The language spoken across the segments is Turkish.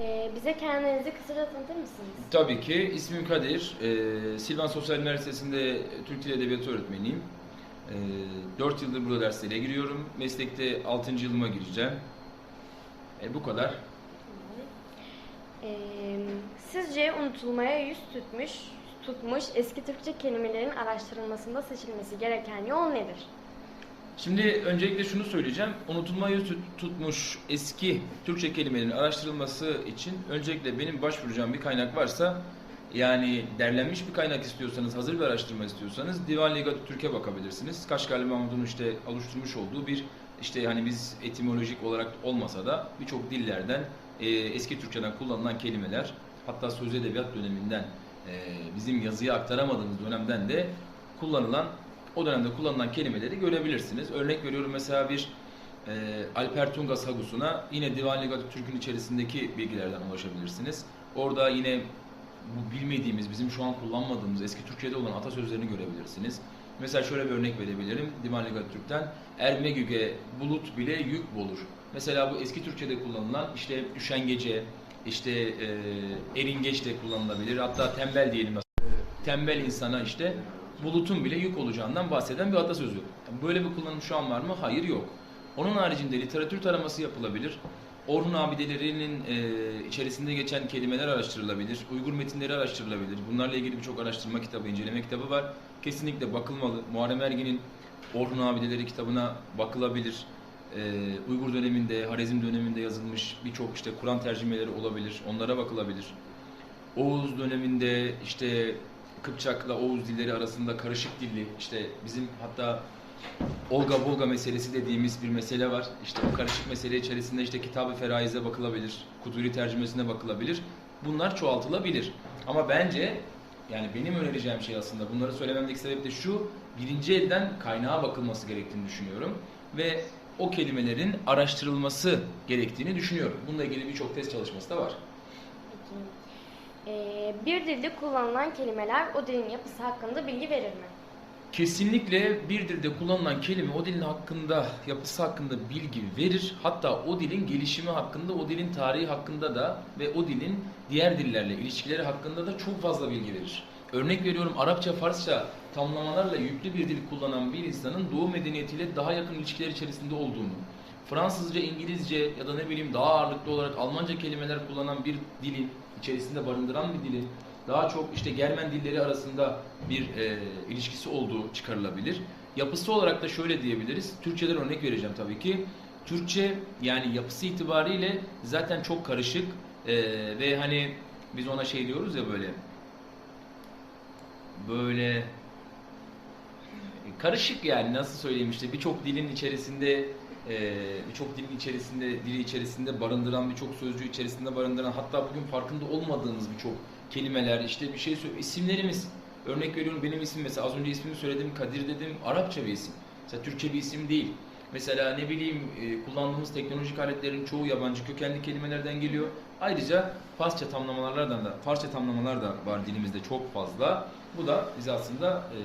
Ee, bize kendinizi kısaca tanıtır mısınız? Tabii ki. ismim Kadir. Ee, Silvan Sosyal Üniversitesi'nde Türk Dili Edebiyatı öğretmeniyim. Ee, 4 yıldır burada derslere giriyorum. Meslekte 6. yılıma gireceğim. E, bu kadar. Ee, sizce unutulmaya yüz tutmuş, tutmuş eski Türkçe kelimelerin araştırılmasında seçilmesi gereken yol nedir? Şimdi öncelikle şunu söyleyeceğim. Tut- tutmuş eski Türkçe kelimelerin araştırılması için öncelikle benim başvuracağım bir kaynak varsa yani derlenmiş bir kaynak istiyorsanız, hazır bir araştırma istiyorsanız Divan Ligatü Türk'e bakabilirsiniz. Kaşgarlı Mahmud'un işte oluşturmuş olduğu bir işte hani biz etimolojik olarak olmasa da birçok dillerden e, eski Türkçeden kullanılan kelimeler hatta söz edebiyat döneminden e, bizim yazıya aktaramadığımız dönemden de kullanılan o dönemde kullanılan kelimeleri görebilirsiniz. Örnek veriyorum mesela bir e, Alper Tungas Hagus'una yine Divan Ligatü Türk'ün içerisindeki bilgilerden ulaşabilirsiniz. Orada yine bu bilmediğimiz, bizim şu an kullanmadığımız eski Türkçe'de olan atasözlerini görebilirsiniz. Mesela şöyle bir örnek verebilirim Divan Ligatü Türk'ten. Ermegüge bulut bile yük bulur. Mesela bu eski Türkçe'de kullanılan işte üşengece, işte e, eringeç de kullanılabilir. Hatta tembel diyelim tembel insana işte bulutun bile yük olacağından bahseden bir atasözü. Yani böyle bir kullanım şu an var mı? Hayır yok. Onun haricinde literatür taraması yapılabilir. Orhun abidelerinin e, içerisinde geçen kelimeler araştırılabilir. Uygur metinleri araştırılabilir. Bunlarla ilgili birçok araştırma kitabı, inceleme kitabı var. Kesinlikle bakılmalı. Muharrem Ergin'in Orhun abideleri kitabına bakılabilir. E, Uygur döneminde, Harezm döneminde yazılmış birçok işte Kur'an tercümeleri olabilir. Onlara bakılabilir. Oğuz döneminde işte Kıpçak'la Oğuz dilleri arasında karışık dilli işte bizim hatta Olga Volga meselesi dediğimiz bir mesele var. İşte o karışık mesele içerisinde işte Kitab-ı Feraiz'e bakılabilir, Kuduri tercümesine bakılabilir. Bunlar çoğaltılabilir. Ama bence yani benim önereceğim şey aslında bunları söylememdeki sebep de şu birinci elden kaynağa bakılması gerektiğini düşünüyorum ve o kelimelerin araştırılması gerektiğini düşünüyorum. Bununla ilgili birçok test çalışması da var. Peki. Ee, bir dilde kullanılan kelimeler o dilin yapısı hakkında bilgi verir mi? Kesinlikle bir dilde kullanılan kelime o dilin hakkında, yapısı hakkında bilgi verir. Hatta o dilin gelişimi hakkında, o dilin tarihi hakkında da ve o dilin diğer dillerle ilişkileri hakkında da çok fazla bilgi verir. Örnek veriyorum Arapça, Farsça tamlamalarla yüklü bir dil kullanan bir insanın Doğu medeniyetiyle daha yakın ilişkiler içerisinde olduğunu, Fransızca, İngilizce ya da ne bileyim daha ağırlıklı olarak Almanca kelimeler kullanan bir dilin içerisinde barındıran bir dilin daha çok işte Germen dilleri arasında bir e, ilişkisi olduğu çıkarılabilir. Yapısı olarak da şöyle diyebiliriz. Türkçeden örnek vereceğim tabii ki. Türkçe yani yapısı itibariyle zaten çok karışık e, ve hani biz ona şey diyoruz ya böyle böyle karışık yani nasıl söyleyeyim işte birçok dilin içerisinde e, birçok dilin içerisinde dili içerisinde barındıran birçok sözcüğü içerisinde barındıran hatta bugün farkında olmadığımız birçok kelimeler işte bir şey isimlerimiz. Örnek veriyorum benim isim mesela az önce ismimi söyledim Kadir dedim Arapça bir isim. Mesela Türkçe bir isim değil. Mesela ne bileyim e, kullandığımız teknolojik aletlerin çoğu yabancı kökenli kelimelerden geliyor. Ayrıca Farsça tamlamalardan da Farsça tamlamalar da var dilimizde çok fazla. Bu da bize aslında e,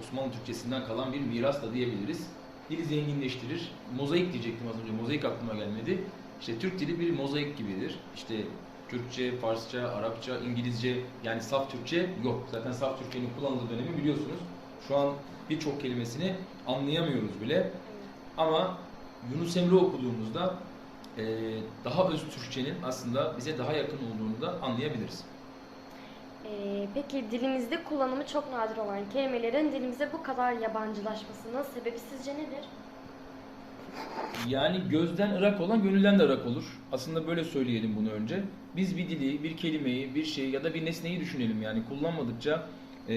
Osmanlı Türkçesinden kalan bir miras da diyebiliriz dili zenginleştirir. Mozaik diyecektim az önce. Mozaik aklıma gelmedi. İşte Türk dili bir mozaik gibidir. İşte Türkçe, Farsça, Arapça, İngilizce yani saf Türkçe yok. Zaten saf Türkçenin kullanıldığı dönemi biliyorsunuz. Şu an birçok kelimesini anlayamıyoruz bile. Ama Yunus Emre okuduğumuzda daha öz Türkçenin aslında bize daha yakın olduğunu da anlayabiliriz. Ee, peki dilimizde kullanımı çok nadir olan kelimelerin dilimize bu kadar yabancılaşmasının sebebi sizce nedir? Yani gözden ırak olan gönülden de ırak olur. Aslında böyle söyleyelim bunu önce. Biz bir dili, bir kelimeyi, bir şeyi ya da bir nesneyi düşünelim yani kullanmadıkça, e,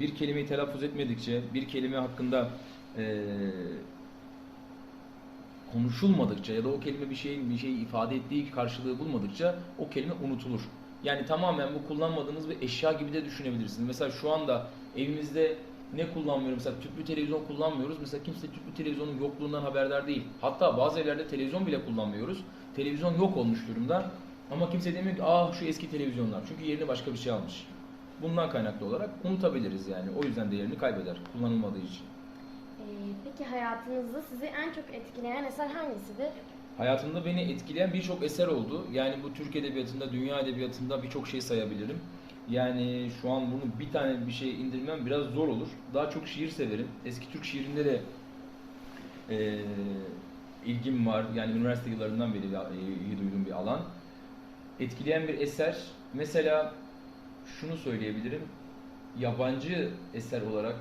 bir kelimeyi telaffuz etmedikçe, bir kelime hakkında e, konuşulmadıkça ya da o kelime bir şeyin bir şeyi ifade ettiği karşılığı bulmadıkça o kelime unutulur. Yani tamamen bu kullanmadığınız bir eşya gibi de düşünebilirsiniz. Mesela şu anda evimizde ne kullanmıyoruz? Mesela tüplü televizyon kullanmıyoruz. Mesela kimse tüplü televizyonun yokluğundan haberdar değil. Hatta bazı evlerde televizyon bile kullanmıyoruz. Televizyon yok olmuş durumda. Ama kimse demiyor ki ah şu eski televizyonlar. Çünkü yerine başka bir şey almış. Bundan kaynaklı olarak unutabiliriz yani. O yüzden değerini kaybeder kullanılmadığı için. Ee, peki hayatınızda sizi en çok etkileyen eser hangisidir? Hayatımda beni etkileyen birçok eser oldu. Yani bu Türk edebiyatında, dünya edebiyatında birçok şey sayabilirim. Yani şu an bunu bir tane bir şey indirmem biraz zor olur. Daha çok şiir severim. Eski Türk şiirinde de e, ilgim var. Yani üniversite yıllarından beri de, e, iyi duyduğum bir alan. Etkileyen bir eser. Mesela şunu söyleyebilirim. Yabancı eser olarak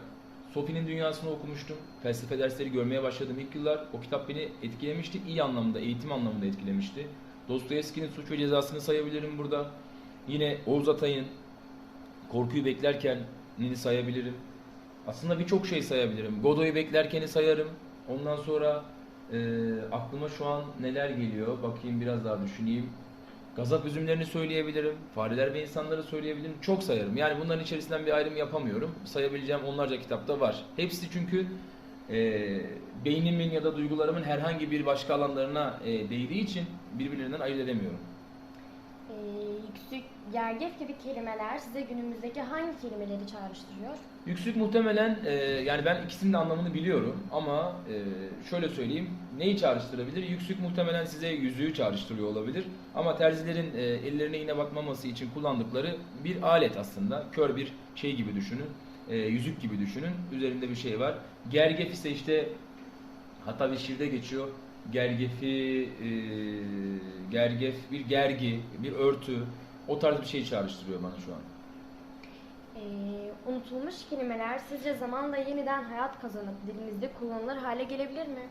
Sophie'nin Dünyası'nı okumuştum. Felsefe dersleri görmeye başladığım ilk yıllar o kitap beni etkilemişti. İyi anlamda, eğitim anlamında etkilemişti. Dostoyevski'nin Suç ve Cezası'nı sayabilirim burada. Yine Oğuz Atay'ın Korkuyu Beklerken'ini sayabilirim. Aslında birçok şey sayabilirim. Godoy'u Beklerken'i sayarım. Ondan sonra e, aklıma şu an neler geliyor? Bakayım biraz daha düşüneyim. Gazap üzümlerini söyleyebilirim. Fareler ve insanları söyleyebilirim. Çok sayarım. Yani bunların içerisinden bir ayrım yapamıyorum. Sayabileceğim onlarca kitapta var. Hepsi çünkü e, beynimin ya da duygularımın herhangi bir başka alanlarına e, değdiği için birbirlerinden ayırt edemiyorum. Ee, yüksük, gergef gibi kelimeler size günümüzdeki hangi kelimeleri çağrıştırıyor? Yüksük muhtemelen e, yani ben ikisinin de anlamını biliyorum ama e, şöyle söyleyeyim neyi çağrıştırabilir? Yüksük muhtemelen size yüzüğü çağrıştırıyor olabilir ama terzilerin e, ellerine iğne batmaması için kullandıkları bir alet aslında. Kör bir şey gibi düşünün. E, yüzük gibi düşünün. Üzerinde bir şey var. Gergef ise işte hatta bir şiirde geçiyor. Gergefi, e, gergef, bir gergi, bir örtü. O tarz bir şey çağrıştırıyor bana şu an. Ee, unutulmuş kelimeler sizce zamanla yeniden hayat kazanıp dilimizde kullanılır hale gelebilir mi?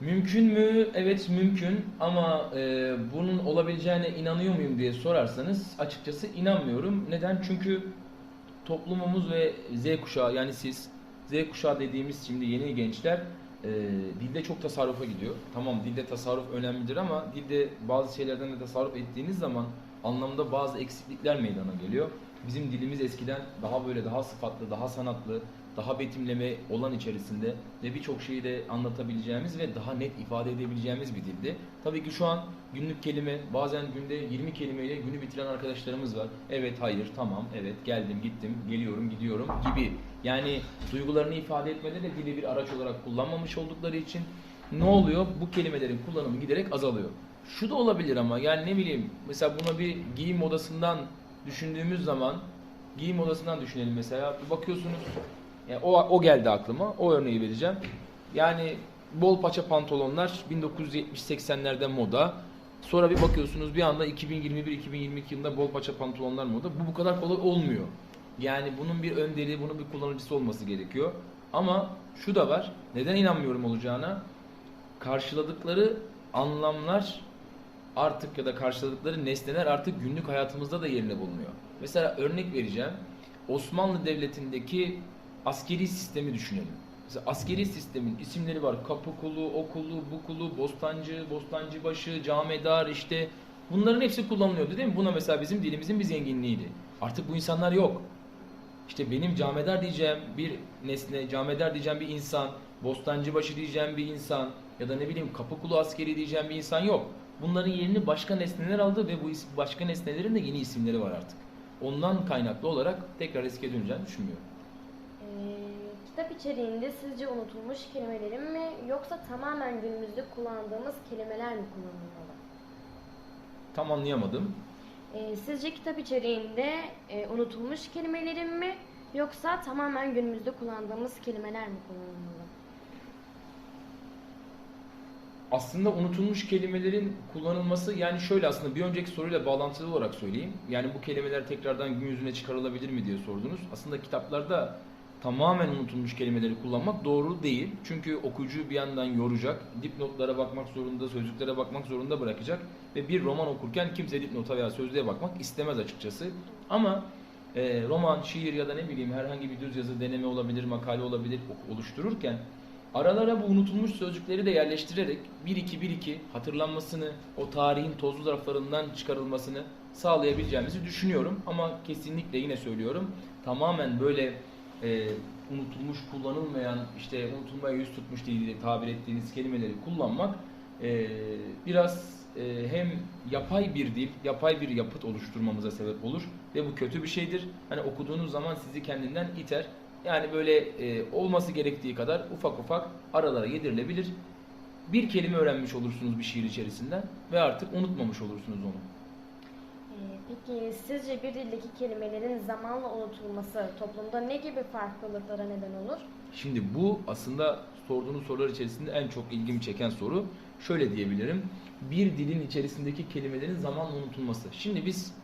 Mümkün mü? Evet mümkün ama e, bunun olabileceğine inanıyor muyum diye sorarsanız açıkçası inanmıyorum. Neden? Çünkü toplumumuz ve Z kuşağı yani siz Z kuşağı dediğimiz şimdi yeni gençler e, dilde çok tasarrufa gidiyor. Tamam dilde tasarruf önemlidir ama dilde bazı şeylerden de tasarruf ettiğiniz zaman anlamda bazı eksiklikler meydana geliyor. Bizim dilimiz eskiden daha böyle daha sıfatlı, daha sanatlı, daha betimleme olan içerisinde ve birçok şeyi de anlatabileceğimiz ve daha net ifade edebileceğimiz bir dildi. Tabii ki şu an günlük kelime, bazen günde 20 kelimeyle günü bitiren arkadaşlarımız var. Evet, hayır, tamam, evet, geldim, gittim, geliyorum, gidiyorum gibi. Yani duygularını ifade etmede de dili bir araç olarak kullanmamış oldukları için ne oluyor? Bu kelimelerin kullanımı giderek azalıyor. Şu da olabilir ama yani ne bileyim mesela buna bir giyim modasından düşündüğümüz zaman giyim odasından düşünelim mesela. Bir bakıyorsunuz yani o, o geldi aklıma. O örneği vereceğim. Yani bol paça pantolonlar 1970-80'lerde moda. Sonra bir bakıyorsunuz bir anda 2021-2022 yılında bol paça pantolonlar moda. Bu bu kadar kolay olmuyor. Yani bunun bir önderi, bunun bir kullanıcısı olması gerekiyor. Ama şu da var. Neden inanmıyorum olacağına? Karşıladıkları anlamlar artık ya da karşıladıkları nesneler artık günlük hayatımızda da yerini bulunuyor. Mesela örnek vereceğim. Osmanlı Devleti'ndeki askeri sistemi düşünelim. Mesela askeri sistemin isimleri var. Kapı kulu, okulu, bu kulu, bostancı, bostancıbaşı, camedar işte bunların hepsi kullanılıyordu değil mi? Buna mesela bizim dilimizin bir zenginliğiydi. Artık bu insanlar yok. İşte benim camedar diyeceğim bir nesne, camedar diyeceğim bir insan, bostancıbaşı diyeceğim bir insan ya da ne bileyim kapı kulu askeri diyeceğim bir insan yok. Bunların yerini başka nesneler aldı ve bu başka nesnelerin de yeni isimleri var artık. Ondan kaynaklı olarak tekrar eskiye döneceğini düşünmüyorum. İçeriğinde sizce unutulmuş kelimelerin mi yoksa tamamen günümüzde kullandığımız kelimeler mi kullanılmalı? Tam anlayamadım. Ee, sizce kitap içeriğinde e, unutulmuş kelimelerin mi yoksa tamamen günümüzde kullandığımız kelimeler mi kullanılmalı? Aslında unutulmuş kelimelerin kullanılması yani şöyle aslında bir önceki soruyla bağlantılı olarak söyleyeyim. Yani bu kelimeler tekrardan gün yüzüne çıkarılabilir mi diye sordunuz. Aslında kitaplarda tamamen unutulmuş kelimeleri kullanmak doğru değil. Çünkü okuyucuyu bir yandan yoracak, dipnotlara bakmak zorunda, sözlüklere bakmak zorunda bırakacak ve bir roman okurken kimse dipnota veya sözlüğe bakmak istemez açıkçası. Ama e, roman, şiir ya da ne bileyim herhangi bir düz yazı deneme olabilir, makale olabilir oluştururken Aralara bu unutulmuş sözcükleri de yerleştirerek 1-2-1-2 hatırlanmasını, o tarihin tozlu raflarından çıkarılmasını sağlayabileceğimizi düşünüyorum. Ama kesinlikle yine söylüyorum tamamen böyle e, unutulmuş, kullanılmayan, işte unutulmaya yüz tutmuş diye tabir ettiğiniz kelimeleri kullanmak e, biraz e, hem yapay bir dil, yapay bir yapıt oluşturmamıza sebep olur ve bu kötü bir şeydir. Hani okuduğunuz zaman sizi kendinden iter. Yani böyle e, olması gerektiği kadar ufak ufak aralara yedirilebilir. bir kelime öğrenmiş olursunuz bir şiir içerisinden ve artık unutmamış olursunuz onu. Peki sizce bir dildeki kelimelerin zamanla unutulması toplumda ne gibi farklılıklara neden olur? Şimdi bu aslında sorduğunuz sorular içerisinde en çok ilgimi çeken soru. Şöyle diyebilirim. Bir dilin içerisindeki kelimelerin zamanla unutulması. Şimdi biz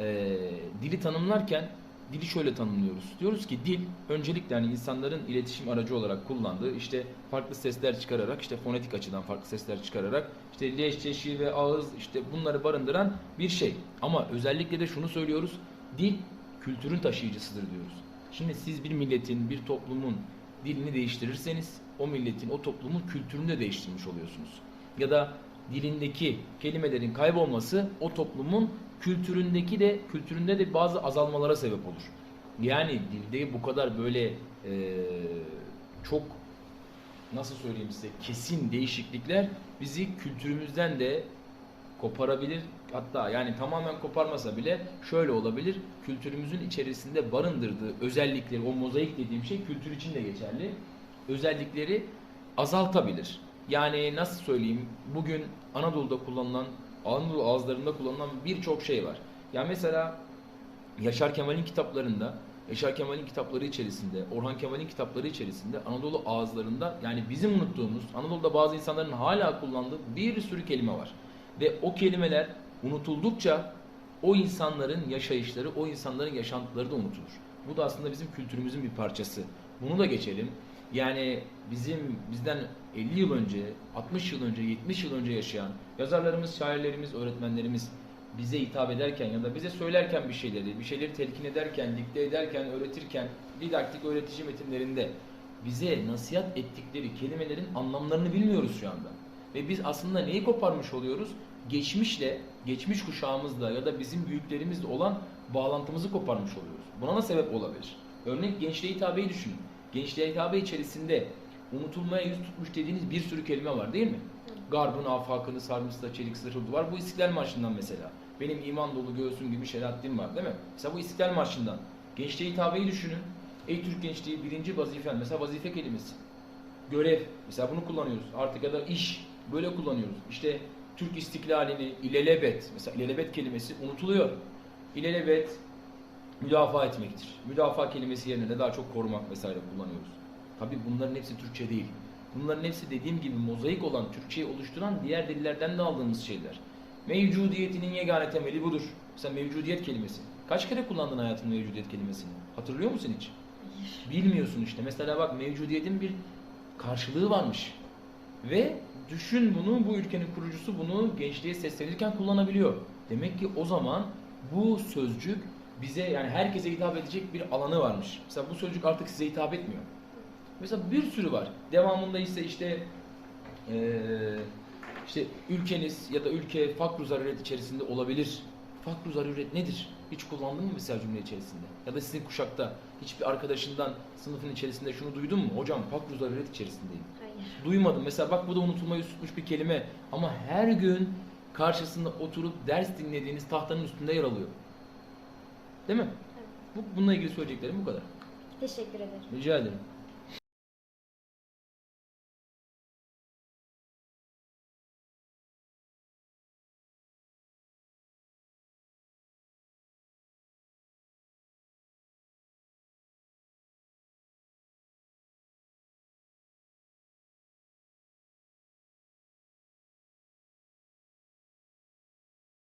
eee, dili tanımlarken dili şöyle tanımlıyoruz. Diyoruz ki dil öncelikle hani insanların iletişim aracı olarak kullandığı işte farklı sesler çıkararak işte fonetik açıdan farklı sesler çıkararak işte leşçe, şi ve ağız işte bunları barındıran bir şey. Ama özellikle de şunu söylüyoruz. Dil kültürün taşıyıcısıdır diyoruz. Şimdi siz bir milletin, bir toplumun dilini değiştirirseniz o milletin, o toplumun kültürünü de değiştirmiş oluyorsunuz. Ya da dilindeki kelimelerin kaybolması o toplumun kültüründeki de kültüründe de bazı azalmalara sebep olur. Yani dilde bu kadar böyle eee, çok nasıl söyleyeyim size kesin değişiklikler bizi kültürümüzden de koparabilir. Hatta yani tamamen koparmasa bile şöyle olabilir. Kültürümüzün içerisinde barındırdığı özellikleri, o mozaik dediğim şey kültür için de geçerli. Özellikleri azaltabilir. Yani nasıl söyleyeyim? Bugün Anadolu'da kullanılan, Anadolu ağızlarında kullanılan birçok şey var. Ya mesela Yaşar Kemal'in kitaplarında, Yaşar Kemal'in kitapları içerisinde, Orhan Kemal'in kitapları içerisinde Anadolu ağızlarında yani bizim unuttuğumuz, Anadolu'da bazı insanların hala kullandığı bir sürü kelime var. Ve o kelimeler unutuldukça o insanların yaşayışları, o insanların yaşantıları da unutulur. Bu da aslında bizim kültürümüzün bir parçası. Bunu da geçelim. Yani bizim bizden 50 yıl önce, 60 yıl önce, 70 yıl önce yaşayan yazarlarımız, şairlerimiz, öğretmenlerimiz bize hitap ederken ya da bize söylerken bir şeyleri, bir şeyleri telkin ederken, dikte ederken, öğretirken, didaktik öğretici metinlerinde bize nasihat ettikleri kelimelerin anlamlarını bilmiyoruz şu anda. Ve biz aslında neyi koparmış oluyoruz? Geçmişle, geçmiş kuşağımızla ya da bizim büyüklerimizle olan bağlantımızı koparmış oluyoruz. Buna da sebep olabilir. Örnek gençliğe hitabeyi düşünün. Gençliğe hitabe içerisinde unutulmaya yüz tutmuş dediğiniz bir sürü kelime var değil mi? Garbın afakını sarmış da çelik sırıldı var. Bu İstiklal Marşı'ndan mesela. Benim iman dolu göğsüm gibi şeriatlim var değil mi? Mesela bu İstiklal Marşı'ndan. Gençliğe hitabeyi düşünün. Ey Türk gençliği birinci vazifen. Mesela vazife kelimesi. Görev. Mesela bunu kullanıyoruz. Artık ya da iş. Böyle kullanıyoruz. İşte Türk istiklalini ilelebet. Mesela ilelebet kelimesi unutuluyor. İlelebet müdafaa etmektir. Müdafaa kelimesi yerine de daha çok korumak vesaire kullanıyoruz. Tabi bunların hepsi Türkçe değil. Bunların hepsi dediğim gibi mozaik olan Türkçeyi oluşturan diğer dillerden de aldığımız şeyler. Mevcudiyetinin yegane temeli budur. Mesela mevcudiyet kelimesi. Kaç kere kullandın hayatın mevcudiyet kelimesini? Hatırlıyor musun hiç? Bilmiyorsun işte. Mesela bak mevcudiyetin bir karşılığı varmış. Ve düşün bunu bu ülkenin kurucusu bunu gençliğe seslenirken kullanabiliyor. Demek ki o zaman bu sözcük bize yani herkese hitap edecek bir alanı varmış. Mesela bu sözcük artık size hitap etmiyor. Mesela bir sürü var. Devamında ise işte eee, işte ülkeniz ya da ülke fakr zaruret içerisinde olabilir. Fakr zaruret nedir? Hiç kullandın mı mesela cümle içerisinde? Ya da sizin kuşakta hiçbir arkadaşından sınıfın içerisinde şunu duydun mu? Hocam fakr zaruret içerisindeyim. Hayır. Duymadım. Mesela bak bu da unutulmayı tutmuş bir kelime. Ama her gün karşısında oturup ders dinlediğiniz tahtanın üstünde yer alıyor. Değil mi? Evet. Bu, bununla ilgili söyleyeceklerim bu kadar. Teşekkür ederim. Rica ederim.